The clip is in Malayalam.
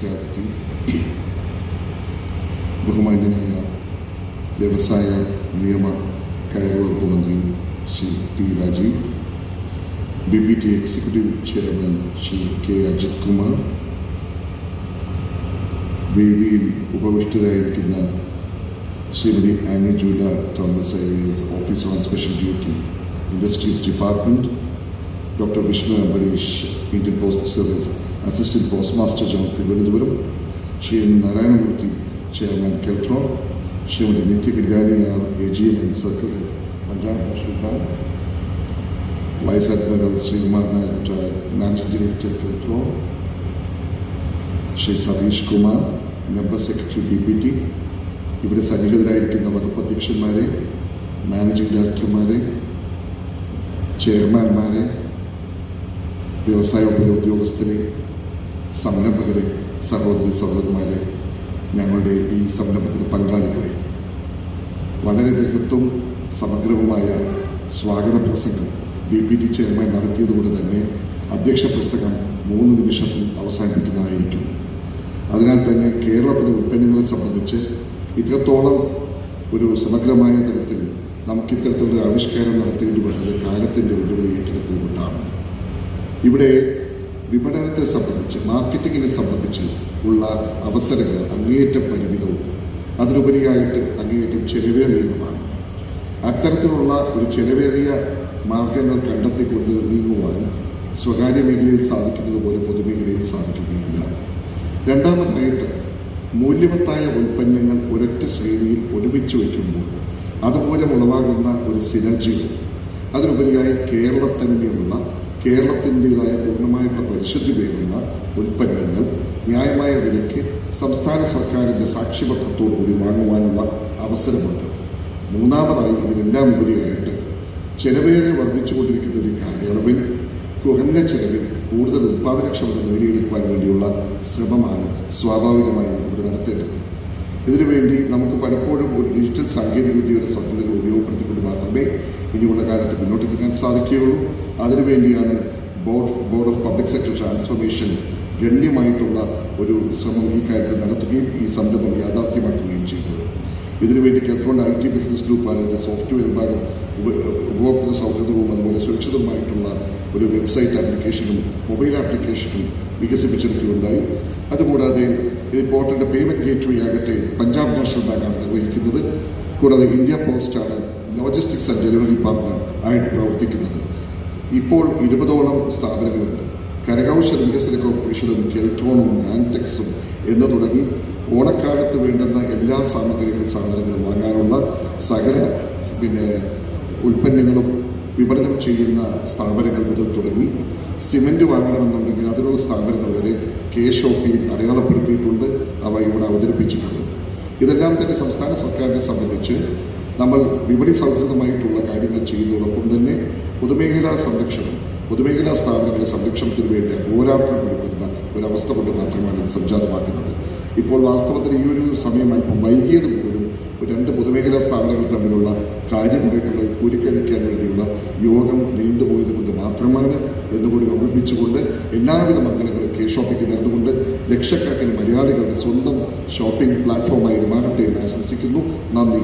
മുഖ്യാതിഥി ബഹുമാന്യനായ വ്യവസായ നിയമ കയർ വകുപ്പ് മന്ത്രി Shri P Rajeev B P T executive chairman Shri K Ajith Kumar വേദിയിൽ ഉപവിഷ്ടരായിരിക്കുന്ന Shrimati Annie Jula Thomas I S officer on special duty industries department doctor Vishnu Ambareesh Indian postal service assistant post master general Thiruvananthapuram Shri N. Narayanamurthy chairman Keltron Shrimati Nithya Kalyani R A. G. M. N. Circle Punjab national bank vice admiral Sreekumar retired managing director Keltron Shri Satheesh Kumar member secretary B. P. T. ഇവിടെ സന്നിഹിതരായിരിക്കുന്ന വകുപ്പധ്യക്ഷന്മാരെ മാനേജിംഗ് ഡയറക്ടർമാരെ ചെയർമാൻമാരെ വ്യവസായ ഉദ്യോഗസ്ഥരെ സംരംഭകരെ സഹോദരി സഹോദരന്മാരെ ഞങ്ങളുടെ ഈ സംരംഭത്തിന് പങ്കാളികളെ വളരെ ബൃഹത്വം സമഗ്രവുമായ സ്വാഗത പ്രസംഗം ബി പി ടി ചെയർമാൻ നടത്തിയതുകൊണ്ട് തന്നെ അധ്യക്ഷ പ്രസംഗം മൂന്ന് നിമിഷത്തിൽ അവസാനിപ്പിക്കുന്നതായിരിക്കും. അതിനാൽ തന്നെ കേരളത്തിലെ ഉൽപ്പന്നങ്ങളെ സംബന്ധിച്ച് ഇത്രത്തോളം ഒരു സമഗ്രമായ തരത്തിൽ നമുക്ക് ഇത്തരത്തിലുള്ള ആവിഷ്കാരം നടത്തേണ്ടി വരുന്നത് കാലത്തിന്റെ വെല്ലുവിളി ഏറ്റെടുത്തത് കൊണ്ടാണ് ഇവിടെ വിപണനത്തെ സംബന്ധിച്ച് മാർക്കറ്റിങ്ങിനെ സംബന്ധിച്ച് ഉള്ള അവസരങ്ങൾ അങ്ങേയറ്റം പരിമിതവും അതിലുപരിയായിട്ട് അങ്ങേയറ്റം ചെലവേറിയതുമാണ്. അത്തരത്തിലുള്ള ഒരു ചെലവേറിയ മാർഗങ്ങൾ കണ്ടെത്തിക്കൊണ്ട് നീങ്ങുവാൻ സ്വകാര്യ മേഖലയിൽ സാധിക്കുന്നത് പോലെ പൊതുമേഖലയിൽ സാധിക്കുകയില്ല. രണ്ടാമതായിട്ട് മൂല്യവത്തായ ഉൽപ്പന്നങ്ങൾ ഒരൊറ്റ ശ്രേണിയിൽ ഒരുമിച്ച് വയ്ക്കുമ്പോൾ അതുമൂലം ഉളവാകുന്ന ഒരു സിനർജികൾ അതിലുപരിയായി കേരളത്തനിമയുള്ള കേരളത്തിന്റെതായ പൂർണമായിട്ടുള്ള പരിശുദ്ധി പേരുന്ന ഉൽപ്പന്നങ്ങൾ ന്യായമായ വിലയ്ക്ക് സംസ്ഥാന സർക്കാരിന്റെ സാക്ഷ്യപത്രത്തോടുകൂടി വാങ്ങുവാനുള്ള അവസരമുണ്ട്. മൂന്നാമതായി ഇതിനെല്ലാം ഉപരിയായിട്ട് ചെലവേറെ വർദ്ധിച്ചുകൊണ്ടിരിക്കുന്ന ഒരു കാലയളവിൽ കുറഞ്ഞ ചെലവിൽ കൂടുതൽ ഉൽപ്പാദനക്ഷമത നേടിയെടുക്കുവാൻ വേണ്ടിയുള്ള ശ്രമമാണ് സ്വാഭാവികമായും ഇവിടെ നടത്തേണ്ടത്. ഇതിനുവേണ്ടി നമുക്ക് പലപ്പോഴും ഒരു ഡിജിറ്റൽ സാങ്കേതികവിദ്യയുടെ സാധ്യതകൾ ഉപയോഗപ്പെടുത്തിക്കൊണ്ട് മാത്രമേ ഇനിയുള്ള കാലത്ത് മുന്നോട്ട് നീങ്ങാൻ സാധിക്കുകയുള്ളൂ. അതിനുവേണ്ടിയാണ് board board of public sector transformation ഗണ്യമായിട്ടുള്ള ഒരു ശ്രമം ഈ കാര്യത്തിൽ നടത്തുകയും ഈ സംരംഭം യാഥാർത്ഥ്യമാക്കുകയും ചെയ്തത്. ഇതിനുവേണ്ടി കേട്ടുകൊണ്ട് ഐ ടി ബിസിനസ് ഗ്രൂപ്പാണ് ഇത് സോഫ്റ്റ്വെയർ വിഭാഗം ഉപ- ഉപഭോക്തൃ സൗഹൃദവും അതുപോലെ സുരക്ഷിതമായിട്ടുള്ള ഒരു വെബ്സൈറ്റ് ആപ്ലിക്കേഷനും മൊബൈൽ ആപ്ലിക്കേഷനും വികസിപ്പിച്ചെടുക്കുകയുണ്ടായി. അതുകൂടാതെ ഈ പോർട്ടലിന്റെ പേയ്മെന്റ് ഗേറ്റ് വേ ആകട്ടെ പഞ്ചാബ് നാഷണൽ ബാങ്കാണ് നിർവഹിക്കുന്നത്. കൂടാതെ ഇന്ത്യ പോസ്റ്റാണ് ലോജിസ്റ്റിക്സ് ആൻഡ് ഡെലിവറി പാർട്ണർ ആയിട്ട് പ്രവർത്തിക്കുന്നത്. ഇപ്പോൾ ഇരുപതോളം സ്ഥാപനങ്ങളുണ്ട്. കരകൗശല വികസന കോർപ്പറേഷനും കെൽട്രോണും ആൻടെക്സും എന്ന് തുടങ്ങി ഓണക്കാലത്ത് വേണ്ടുന്ന എല്ലാ സാമഗ്രികളും സാധനങ്ങളും വാങ്ങാനുള്ള സകല പിന്നെ ഉൽപ്പന്നങ്ങളും വിപണനം ചെയ്യുന്ന സ്ഥാപനങ്ങൾ മുതൽ തുടങ്ങി സിമന്റ് വാങ്ങണമെന്നുണ്ടെങ്കിൽ അതിനുള്ള സ്ഥാപനങ്ങൾ വരെ കെ ഷോപ്പിയിൽ അടയാളപ്പെടുത്തിയിട്ടുണ്ട്. അവ ഇവിടെ അവതരിപ്പിച്ചിട്ടുണ്ട്. ഇതെല്ലാം തന്നെ സംസ്ഥാന സർക്കാരിനെ സംബന്ധിച്ച് നമ്മൾ വിപണി സൗഹൃദമായിട്ടുള്ള കാര്യങ്ങൾ ചെയ്യുന്നതോടൊപ്പം തന്നെ പൊതുമേഖലാ സംരക്ഷണം പൊതുമേഖലാ സ്ഥാപനങ്ങളുടെ സംരക്ഷണത്തിന് വേണ്ടി ഹോരാത്രം പിടിപ്പെടുന്ന ഒരവസ്ഥ കൊണ്ട് മാത്രമാണ് ഇത് സംജാതമാക്കുന്നത്. ഇപ്പോൾ വാസ്തവത്തിൽ ഈ ഒരു സമയം അല്പം വൈകിയത് പോലും രണ്ട് പൊതുമേഖലാ സ്ഥാപനങ്ങൾ തമ്മിലുള്ള കാര്യമായിട്ടുള്ള കൂലിക്കഴിക്കാൻ വേണ്ടിയുള്ള യോഗം നീണ്ടുപോയത് കൊണ്ട് മാത്രമാണ് എന്നുകൂടി ഓർമ്മിപ്പിച്ചുകൊണ്ട് എല്ലാവിധ മംഗളങ്ങളും കെ ഷോപ്പിക്ക് നേർന്നുകൊണ്ട് ലക്ഷക്കണക്കിന് മലയാളികളുടെ സ്വന്തം ഷോപ്പിംഗ് പ്ലാറ്റ്ഫോമായി ഇത് മാറട്ടെ എന്ന് ആശംസിക്കുന്നു. നന്ദി.